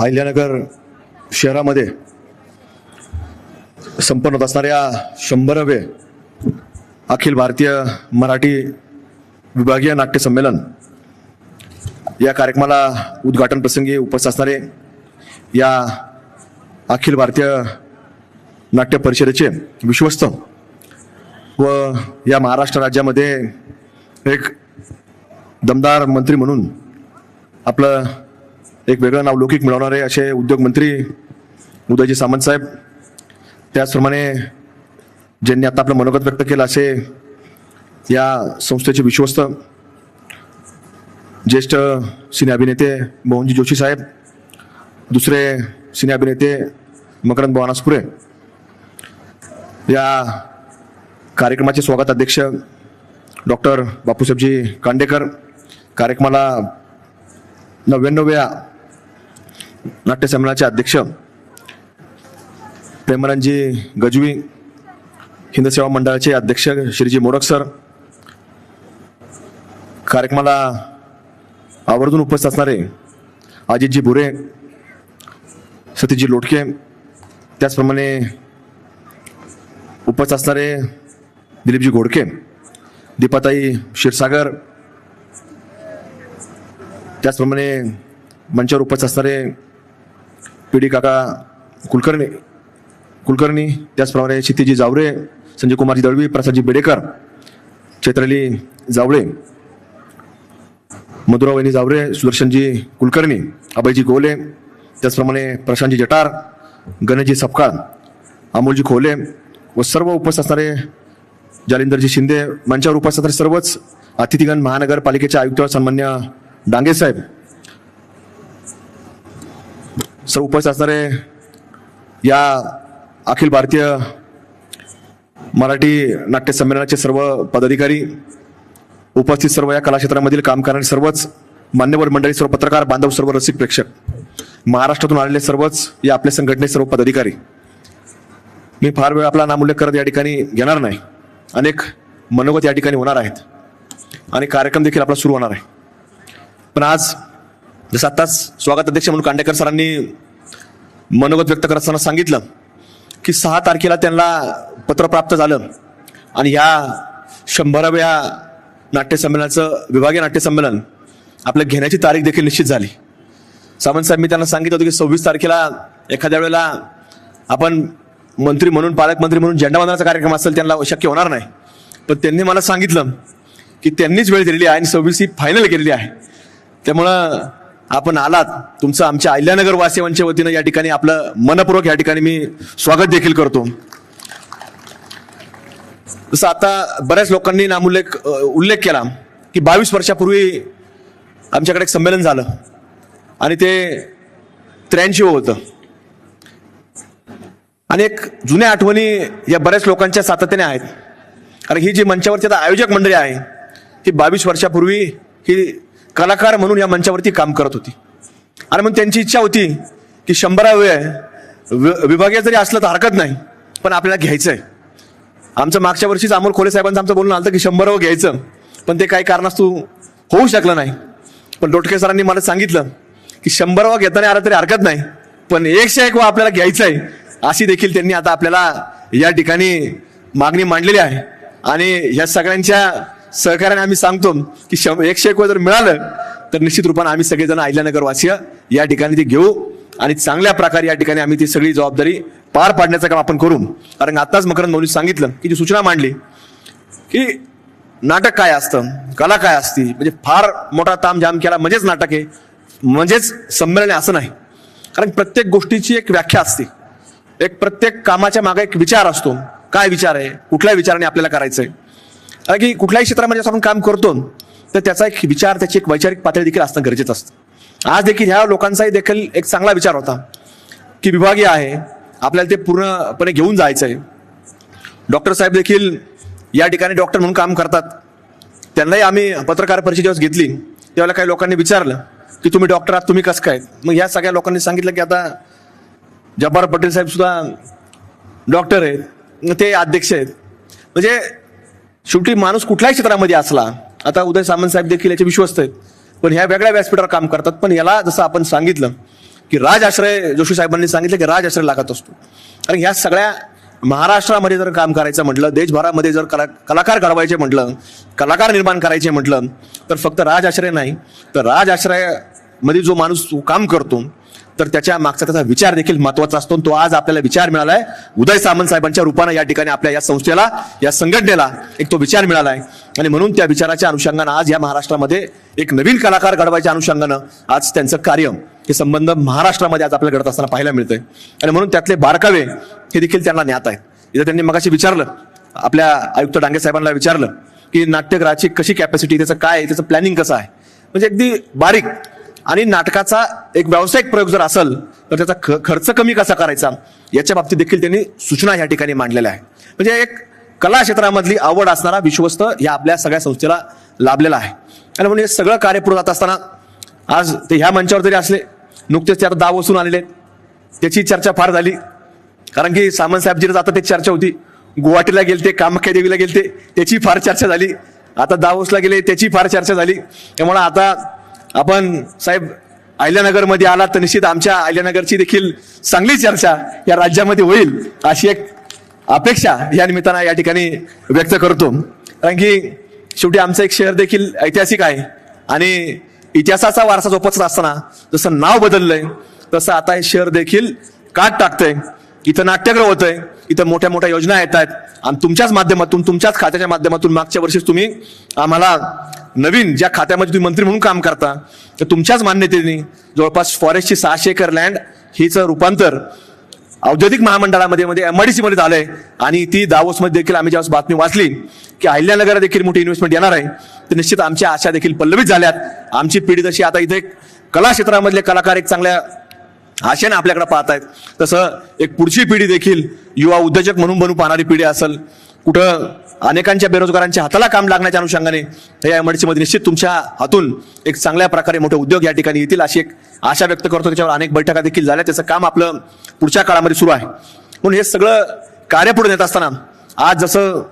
अहिल्यानगर शहरामध्ये संपन्न होत असणाऱ्या शंभरावे अखिल भारतीय मराठी विभागीय नाट्य संमेलन या कार्यक्रमाला उद्घाटन प्रसंगी उपस्थित असणारे या अखिल भारतीय नाट्य परिषदेचे विश्वस्त व या महाराष्ट्र राज्यामध्ये एक दमदार मंत्री म्हणून आपलं एक वेगळं नाव लौकिक मिळवणारे असे उद्योगमंत्री उदयजी सामंत साहेब. त्याचप्रमाणे ज्यांनी आता आपलं मनोगत व्यक्त केलं असे या संस्थेचे विश्वस्त ज्येष्ठ सिने अभिनेते मोहनजी जोशी साहेब दुसरे सिने अभिनेते मकरंद बोवानासपुरे या कार्यक्रमाचे स्वागत अध्यक्ष डॉक्टर बापूसाहेबजी कांडेकर. कार्यक्रमाला नव्याण्णव्या नाट्यसंमेलनाचे अध्यक्ष प्रेमानंदजी गजवी हिंद सेवा मंडळाचे अध्यक्ष श्रीजी मोडक सर कार्यक्रमाला आवर्जून उपस्थित असणारे अजितजी भुरे सतीशजी लोटके त्याचप्रमाणे उपस्थित असणारे दिलीपजी घोडके दीपाताई क्षीरसागर त्याचप्रमाणे मंचावर उपस्थित असणारे पी डी काका कुलकर्णी कुलकर्णी त्याचप्रमाणे क्षितिजी जावरे संजय कुमारजी दळवी प्रसादजी बेडेकर चैत्राली जावळे मधुरावहिनी जावरे सुदर्शनजी कुलकर्णी अभयजी गोले त्याचप्रमाणे प्रशांतजी जटार गणेशजी सपकाळ अमोलजी खोले व सर्व उपस्थित असणारे जालिंदरजी शिंदे मंचावर उपस्थित असणारे सर्वच अतिथीगण महानगरपालिकेचे आयुक्त सन्मान्य डांगे साहेब सर्व उपस्थित असणारे या अखिल भारतीय मराठी नाट्य संमेलनाचे सर्व पदाधिकारी उपस्थित सर्व या कलाक्षेत्रामधील काम करणारे सर्वच मान्यवर मंडळी सर्व पत्रकार बांधव सर्व रसिक प्रेक्षक महाराष्ट्रातून आलेले सर्वच या आपल्या संघटनेचे सर्व पदाधिकारी. मी फार वेळ आपला नामोल्लेख करत या ठिकाणी घेणार नाही. अनेक मनोगत या ठिकाणी होणार आहेत. आणि कार्यक्रम देखील आपला सुरू होणार आहे. पण आज जसं आत्ताच स्वागत अध्यक्ष म्हणून कांडेकर सरांनी मनोगत व्यक्त करत असताना सांगितलं की सहा तारखेला त्यांना पत्र प्राप्त झालं आणि ह्या शंभराव्या नाट्यसंमेलनाचं विभागीय नाट्यसंमेलन आपलं घेण्याची तारीख देखील निश्चित झाली. सावंत साहेब मी त्यांना सांगितलं होतं की सव्वीस तारखेला एखाद्या वेळेला आपण मंत्री म्हणून पालकमंत्री म्हणून झेंडावंदनाचा कार्यक्रम असेल त्यांना शक्य होणार नाही. पण त्यांनी मला सांगितलं की त्यांनीच वेळ दिलेली आहे आणि सव्वीस ही फायनल केलेली आहे. त्यामुळं आपण आलात तुमचं आमच्या अहिल्यानगर वासियांच्या वतीनं या ठिकाणी आपलं मनपूर्वक या ठिकाणी मी स्वागत देखील करतो. जसं आता बऱ्याच लोकांनी नामोल्लेख उल्लेख केला की बावीस वर्षापूर्वी आमच्याकडे एक संमेलन झालं आणि ते त्र्याऐंशी होतं. आणि एक जुन्या आठवणी या बऱ्याच लोकांच्या सातत्याने आहेत. कारण ही जी मंचावरची आता आयोजक मंडळी आहे ही बावीस वर्षापूर्वी ही कलाकार म्हणून या मंचावरती काम करत होती. आणि मग त्यांची इच्छा होती की शंभरावे वि- विभागीय जरी असलं तर हरकत नाही पण आपल्याला घ्यायचं आहे आमचं मागच्या वर्षीच अमोल खोले साहेबांचं आमचं बोलणं आलं की शंभरावं घ्यायचं पण ते काही कारणास्तव होऊ शकलं नाही. पण लोटके सरांनी मला सांगितलं की शंभरावा घेताना आलं तरी हरकत नाही पण एकशे एक वा आपल्याला घ्यायचं आहे अशी देखील त्यांनी आता आपल्याला या ठिकाणी मागणी मांडलेली आहे. आणि या सगळ्यांच्या सहकार्याने आम्ही सांगतो की शं एकशे एक जर मिळालं तर निश्चित रूपाने आम्ही सगळेजण आहिल्यानगरवासीय या ठिकाणी ते घेऊ आणि चांगल्या प्रकारे या ठिकाणी आम्ही ती सगळी जबाबदारी पार पाडण्याचं काम आपण करू. कारण आताच मकरंद मौली सांगितलं की जी सूचना मांडली की नाटक काय असतं कला काय असती म्हणजे फार मोठा तामझाम केला म्हणजेच नाटक आहे म्हणजेच संमेलन आहे असं नाही. कारण प्रत्येक गोष्टीची एक व्याख्या असते. एक प्रत्येक कामाच्या मागे एक विचार असतो. काय विचार आहे? कुठल्या विचाराने आपल्याला करायचं आहे की कुठल्याही क्षेत्रामध्ये जसं आपण काम करतो तर त्याचा एक विचार त्याची एक वैचारिक पातळी देखील असणं गरजेचं असतं. आज देखील ह्या लोकांचाही देखील एक चांगला विचार होता की विभागीय आहे आपल्याला ते पूर्णपणे घेऊन जायचं आहे डॉक्टर साहेब देखील या ठिकाणी डॉक्टर म्हणून काम करतात. त्यांनाही आम्ही पत्रकार परिषदेवर घेतली. त्यावेळेला काही लोकांनी विचारलं की तुम्ही डॉक्टर आहात तुम्ही कसं काय? मग या सगळ्या लोकांनी सांगितलं की आता जब्बार पटेल साहेब सुद्धा डॉक्टर आहेत ते अध्यक्ष आहेत. म्हणजे शेवटी माणूस कुठल्याही क्षेत्रामध्ये असला आता उदय सामंत साहेब देखील याचे विश्वस्त आहेत पण ह्या वेगळ्या व्यासपीठावर काम करतात. पण याला जसं आपण सांगितलं की राज आश्रय जोशी साहेबांनी सांगितलं की राज आश्रय लागत असतो. कारण ह्या सगळ्या महाराष्ट्रामध्ये जर काम करायचं म्हटलं देशभरामध्ये जर कला कलाकार घडवायचे म्हटलं कलाकार निर्माण करायचे म्हटलं तर फक्त राज आश्रय नाही. तर राज आश्रयामध्ये जो माणूस काम करतो तर त्याच्या मागचा त्याचा विचार देखील महत्त्वाचा असतो आणि तो आज आपल्याला विचार मिळालाय. उदय सामंत साहेबांच्या रूपानं या ठिकाणी आपल्या या संस्थेला या संघटनेला एक तो विचार मिळालाय. आणि म्हणून त्या विचाराच्या अनुषंगानं आज या महाराष्ट्रामध्ये एक नवीन कलाकार घडवायच्या अनुषंगानं आज त्यांचं कार्य हे संबंध महाराष्ट्रामध्ये आज आपल्याला घडत असताना पाहायला मिळतंय. आणि म्हणून त्यातले बारकावे हे देखील त्यांना ज्ञात आहेत इथं त्यांनी मगाशी विचारलं आपल्या आयुक्त डांगे साहेबांना विचारलं की नाट्यगृहाची कशी कॅपॅसिटी त्याचं काय आहे, त्याचं प्लॅनिंग कसं आहे? म्हणजे अगदी बारीक आणि नाटकाचा एक व्यावसायिक प्रयोग जर असेल तर त्याचा ख खर्च कमी कसा करायचा? याच्या बाबतीत देखील त्यांनी सूचना या ठिकाणी मांडलेल्या आहे म्हणजे एक कला क्षेत्रामधली आवड असणारा विश्वस्त या आपल्या सगळ्या संस्थेला लाभलेला आहे. आणि म्हणून हे सगळं कार्य पुढे जात असताना आज ते ह्या मंचावर जरी असले नुकतेच ते आता दाव वसून आलेले त्याची चर्चा फार झाली. कारण की सामंत जिथे जातात त्याची चर्चा होती. गुवाहाटीला गेलते कामाख्या देवीला गेलते त्याची फार चर्चा झाली. आता दावोसला गेले त्याची फार चर्चा झाली. त्यामुळे आता आपण साहेब अहिल्यानगरमध्ये आलात तर निश्चित आमच्या अहिल्यानगरची देखील चांगली चर्चा या राज्यामध्ये होईल अशी एक अपेक्षा या निमित्तानं या ठिकाणी व्यक्त करतो. कारण की शेवटी आमचं एक शहर देखील ऐतिहासिक आहे आणि इतिहासाचा वारसा जोपासत असताना जसं नाव बदललंय तसं आता हे शहर देखील काट टाकतंय. इथं नाट्यगृह होतंय इथं मोठ्या मोठ्या योजना येत आहेत आणि तुमच्याच माध्यमातून तुमच्याच खात्याच्या माध्यमातून मागच्या वर्षीच तुम्ही आम्हाला नवीन ज्या खात्यामध्ये तुम्ही मंत्री म्हणून काम करता तर तुमच्याच मान्यतेने जवळपास फॉरेस्टची सहाशे एकर लँड हिचं रूपांतर औद्योगिक महामंडळामध्ये म्हणजे मध्ये एमआयडीसी मध्ये झालंय. आणि ती दावोसमध्ये देखील आम्ही ज्यावेळेस बातमी वाचली की अहिल्यानगर देखील मोठी इन्व्हेस्टमेंट येणार आहे तर निश्चित आमच्या आशा देखील पल्लवित झाल्यात. आमची पिढी जशी आता इथे कला क्षेत्रामधले कलाकार एक चांगल्या आशेने आपल्याकडे पाहत आहेत तसं एक पुढची पिढी देखील युवा उद्योजक म्हणून बनू पाहणारी पिढी असेल. कुठं अनेकांच्या बेरोजगारांच्या हाताला काम लागण्याच्या अनुषंगाने या एमआयडीसी निश्चित तुमच्या हातून एक चांगल्या प्रकारे मोठे उद्योग या ठिकाणी येतील अशी एक आशा व्यक्त करतो. त्याच्यावर अनेक बैठका देखील झाल्या. त्याचं काम आपलं पुढच्या काळामध्ये सुरू आहे. म्हणून हे सगळं कार्य पुढे नेत असताना आज जसं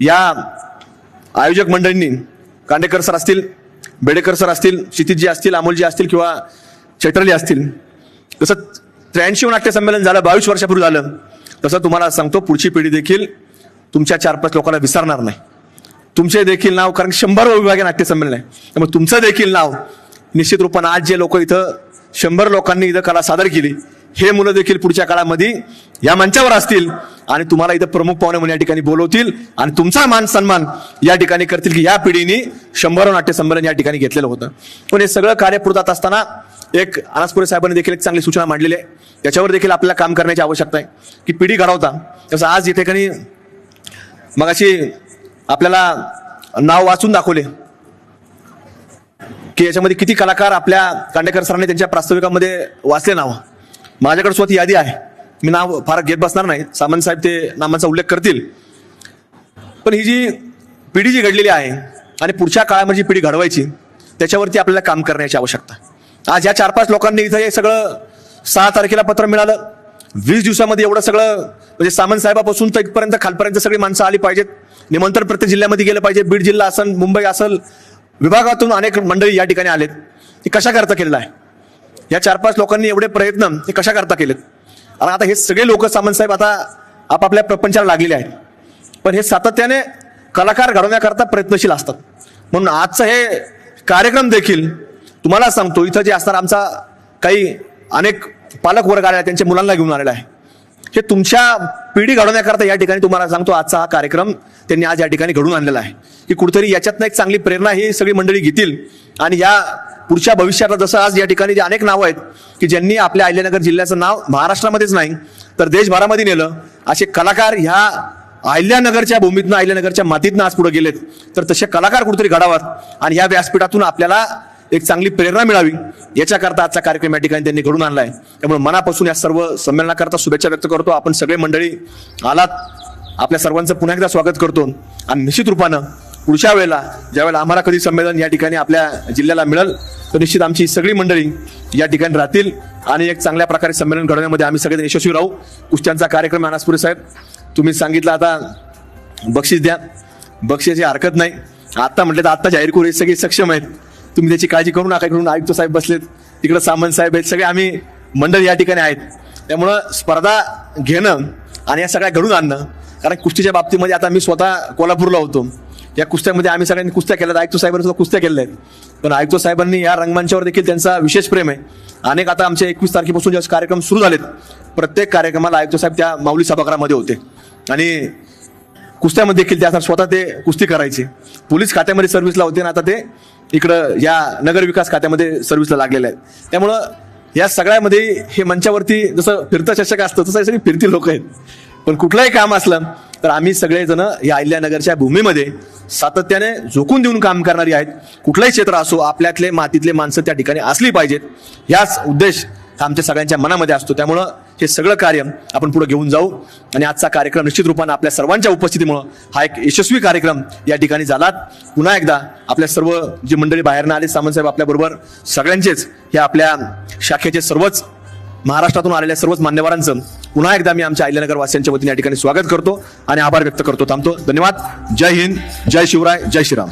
या आयोजक मंडळींनी कांडेकर सर असतील बेडेकर सर असतील क्षितिजी असतील अमोलजी असतील किंवा चैटर्ली असतील जसं त्र्याऐंशी नाट्य संमेलन झालं बावीस वर्षापूर्वी झालं तसं तुम्हाला सांगतो पुढची पिढी देखील तुमच्या चार पाच लोकांना विसरणार नाही. तुमचे देखील नाव कारण शंभर विभागीय नाट्य संमेलन आहे. त्यामुळे तुमचं देखील नाव निश्चित रूपानं आज जे लोक इथं शंभर लोकांनी इथं कला सादर केली हे मुलं देखील पुढच्या काळामध्ये या मंचावर असतील आणि तुम्हाला इथं प्रमुख पाहुणे म्हणून या ठिकाणी बोलवतील आणि तुमचा मान सन्मान या ठिकाणी करतील की या पिढीने शंभर नाट्य संमेलन या ठिकाणी घेतलेलं होतं. पण हे सगळं कार्य पुरतात असताना एक अनासपुरे साहेबांनी देखील एक चांगली सूचना मांडलेली आहे. त्याच्यावर देखील आपल्याला काम करण्याची आवश्यकता आहे. की पिढी घडवता. तसं आज या ठिकाणी मगाशी आपल्याला नाव वाचून दाखवले. की याच्यामध्ये किती कलाकार आपल्या कांडेकर सरांनी त्यांच्या प्रास्ताविकामध्ये वाचले नाव. माझ्याकडे स्वतः यादी आहे. मी नाव फार घेत बसणार नाही. सामंत साहेब ते नामांचा उल्लेख करतील. पण ही जी पिढी जी घडलेली आहे आणि पुढच्या काळामध्ये जी पिढी घडवायची त्याच्यावरती आपल्याला काम करण्याची आवश्यकता आहे. आज या चार पाच लोकांनी इथं हे सगळं सहा तारखेला पत्र मिळालं. वीस दिवसामध्ये एवढं सगळं म्हणजे सामंत साहेबापासून तर इथपर्यंत खालपर्यंत सगळी माणसं आली पाहिजेत. निमंत्रण प्रत्येक जिल्ह्यामध्ये गेलं पाहिजे. बीड जिल्हा असेल मुंबई असेल विभागातून अनेक मंडळी या ठिकाणी आलेत. हे कशा करता केलेलं आहे? या चार पाच लोकांनी एवढे प्रयत्न हे कशा करता केलेत? आणि आता हे सगळे लोक सामंत साहेब आता आपापल्या प्रपंचाला लागलेले आहेत. पण हे सातत्याने कलाकार घडवण्याकरता प्रयत्नशील असतात. म्हणून आजचं हे कार्यक्रम देखील तुम्हाला सांगतो इथं जे असणार आमचा काही अनेक पालक वर्ग आलेला आहे, त्यांच्या मुलांना घेऊन आलेला आहे. हे तुमच्या पिढी घडवण्याकरता या ठिकाणी तुम्हाला सांगतो आजचा हा कार्यक्रम त्यांनी आज या ठिकाणी घडून आणलेला आहे. की कुठेतरी याच्यातनं एक चांगली प्रेरणा ही सगळी मंडळी घेतील. आणि या पुढच्या भविष्याला जसं आज या ठिकाणी जे अनेक नावं आहेत की ज्यांनी आपल्या अहिल्यानगर जिल्ह्याचं नाव महाराष्ट्रामध्येच नाही तर देशभरामध्ये नेलं असे कलाकार ह्या अहिल्यानगरच्या भूमीतनं अहिल्यानगरच्या मातीतनं आज पुढे गेलेत. तर तसे कलाकार कुठेतरी घडावात आणि या व्यासपीठातून आपल्याला एक चांगली प्रेरणा मिळावी याच्याकरता आजचा कार्यक्रम या ठिकाणी त्यांनी घडून आणलाय. त्यामुळे मनापासून या सर्व संमेलनाकरता शुभेच्छा व्यक्त करतो. आपण सगळे मंडळी आलात. आपल्या सर्वांचं पुन्हा एकदा स्वागत करतो. आणि निश्चित रूपानं पुढच्या वेळेला ज्यावेळेला आम्हाला कधी संमेलन या ठिकाणी आपल्या जिल्ह्याला मिळेल तर निश्चित आमची सगळी मंडळी या ठिकाणी राहतील. आणि एक चांगल्या प्रकारे संमेलन घडवण्यामध्ये आम्ही सगळे यशस्वी राहू. कुस्त्यांचा कार्यक्रम अनासपुरे साहेब. तुम्ही सांगितलं आता बक्षीस द्या. बक्षीसची हरकत नाही. आत्ता म्हटलं तर आत्ता जाहीर करू. हे सगळे सक्षम आहेत. तुम्ही त्याची काळजी करू नका इकडून आयुक्त साहेब बसलेत तिकडे सामंत साहेब आहेत सगळे आम्ही मंडळ या ठिकाणी आहेत. त्यामुळं स्पर्धा घेणं आणि या सगळ्या घडून आणणं कारण कुस्तीच्या बाबतीमध्ये आता मी स्वतः कोल्हापूरला होतो. या कुस्त्यामध्ये आम्ही सगळ्यांनी कुस्त्या केल्या आयुक्त साहेबांनी सुद्धा कुस्त्या केल्या आहेत पण आयुक्त साहेबांनी या रंगमंचावर देखील त्यांचा विशेष प्रेम आहे. अनेक आता आमच्या एकवीस तारखेपासून जे कार्यक्रम सुरू झालेत प्रत्येक कार्यक्रमाला आयुक्त साहेब त्या माऊली सभागृहामध्ये होते. आणि कुस्त्यामध्ये देखील ते आता स्वतः ते कुस्ती करायचे. पोलीस खात्यामध्ये सर्व्हिसला होते आणि आता ते इकडं या नगर विकास खात्यामध्ये सर्व्हिसला लागलेले आहेत. त्यामुळं या सगळ्यामध्ये हे मंचावरती जसं फिरतं चषक असतं तसं हे सगळी फिरती लोक आहेत. पण कुठलंही काम असलं तर आम्ही सगळेजण या अहिल्यानगरच्या भूमीमध्ये सातत्याने झोकून देऊन काम करणारी आहेत. कुठलंही क्षेत्र असो आपल्यातले मातीतले माणसं त्या ठिकाणी असली पाहिजेत. याच उद्देश आमच्या सगळ्यांच्या मनामध्ये असतो. त्यामुळं हे सगळं कार्य आपण पुढे घेऊन जाऊ. आणि आजचा कार्यक्रम निश्चित रूपानं आपल्या सर्वांच्या उपस्थितीमुळं हा एक यशस्वी कार्यक्रम या ठिकाणी झालात पुन्हा एकदा आपल्या सर्व जी मंडळी बाहेरनं आले सामंतसाहेब आपल्याबरोबर सगळ्यांचेच हे आपल्या शाखेचे सर्वच महाराष्ट्रातून आलेल्या सर्वच मान्यवरांचं पुन्हा एकदा मी आमच्या अहिल्यानगर वासियांच्या वतीने या ठिकाणी स्वागत करतो आणि आभार व्यक्त करतो. थांबतो. धन्यवाद. जय हिंद. जय शिवराय. जय श्रीराम.